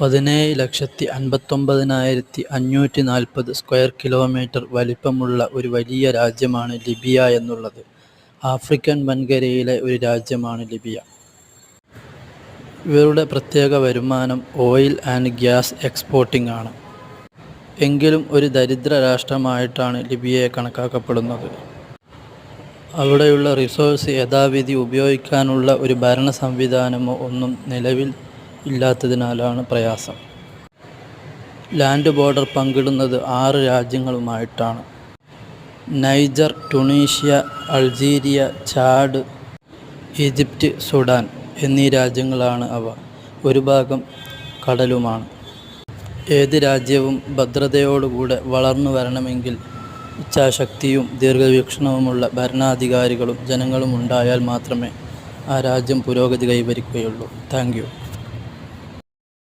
പതിനേഴ് ലക്ഷത്തി അൻപത്തൊമ്പതിനായിരത്തി അഞ്ഞൂറ്റി നാൽപ്പത് സ്ക്വയർ കിലോമീറ്റർ വലിപ്പമുള്ള ഒരു വലിയ രാജ്യമാണ് ലിബിയ എന്നുള്ളത്. ആഫ്രിക്കൻ വൻകരയിലെ ഒരു രാജ്യമാണ് ലിബിയ. ഇവരുടെ പ്രത്യേക വരുമാനം ഓയിൽ ആൻഡ് ഗ്യാസ് എക്സ്പോർട്ടിംഗ് ആണ്. എങ്കിലും ഒരു ദരിദ്ര രാഷ്ട്രമായിട്ടാണ് ലിബിയയെ കണക്കാക്കപ്പെടുന്നത്. അവിടെയുള്ള റിസോഴ്സ് യഥാവിധി ഉപയോഗിക്കാനുള്ള ഒരു ഭരണ സംവിധാനമോ ഒന്നും നിലവിൽ ഇല്ലാത്തതിനാലാണ് പ്രയാസം. ലാൻഡ് ബോർഡർ പങ്കിടുന്നത് ആറ് രാജ്യങ്ങളുമായിട്ടാണ്. Niger Tunisia Algeria Chad Egypt Sudan എന്നീ രാജ്യങ്ങളാണ് അവ. ഒരു ഭാഗം കടലുമാണ്. ഏത് രാജ്യവും ഭദ്രതയോടുകൂടെ വളർന്നു വരണമെങ്കിൽ ഇച്ഛാശക്തിയും ദീർഘവീക്ഷണവുമുള്ള ഭരണാധികാരികളും ജനങ്ങളും ഉണ്ടായാൽ മാത്രമേ ആ രാജ്യം പുരോഗതി കൈവരിക്കുകയുള്ളൂ. താങ്ക്